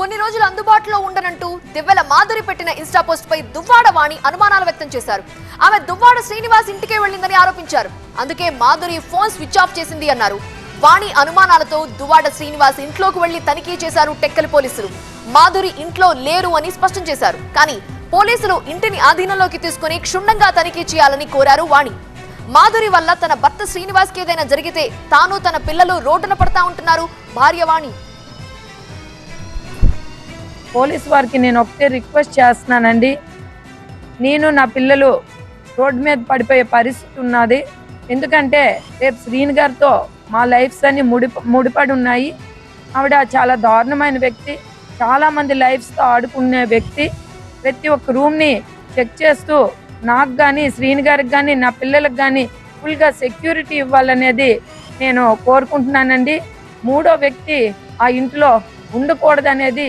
కొన్ని రోజులు అందుబాటులో ఉండనంటూ దివ్వెల మాధురి పెట్టిన ఇన్స్టా పోస్ట్ పై దువ్వాడ వాణి అనుమానాలు వ్యక్తం చేశారు. ఆమె దువ్వాడ శ్రీనివాస్ ఇంటికే వెళ్ళిందని ఆరోపించారు. అందుకే మాధురి ఫోన్ స్విచ్ ఆఫ్ చేసింది అన్నారు. వాణి అనుమానాలతో దువ్వాడ శ్రీనివాస్ ఇంట్లోకి వెళ్ళి తనిఖీ చేశారు టెక్కలి పోలీసులు. మాధురి ఇంట్లో లేరు అని స్పష్టం చేశారు. కానీ పోలీసులు ఇంటిని ఆధీనంలోకి తీసుకుని క్షుణ్ణంగా తనిఖీ చేయాలని కోరారు వాణి. మాధురి వల్ల తన భర్త శ్రీనివాస్కి ఏదైనా జరిగితే తాను తన పిల్లలు రోడ్డున పడతా ఉంటున్నారు భార్య వాణి. పోలీస్ వారికి నేను ఒకటే రిక్వెస్ట్ చేస్తున్నానండి. నేను నా పిల్లలు రోడ్డు మీద పడిపోయే పరిస్థితి ఉన్నది. ఎందుకంటే రేపు శ్రీని గారితో మా లైఫ్స్ అన్ని ముడి ముడిపడి ఉన్నాయి. ఆవిడ చాలా దారుణమైన వ్యక్తి. చాలామంది లైఫ్స్తో ఆడుకునే వ్యక్తి. ప్రతి ఒక్క రూమ్ని చెక్ చేస్తూ నాకు కానీ శ్రీని గారికి కానీ నా పిల్లలకు కానీ ఫుల్గా సెక్యూరిటీ ఇవ్వాలనేది నేను కోరుకుంటున్నానండి. మూడో వ్యక్తి ఆ ఇంట్లో ఉండకూడదనేది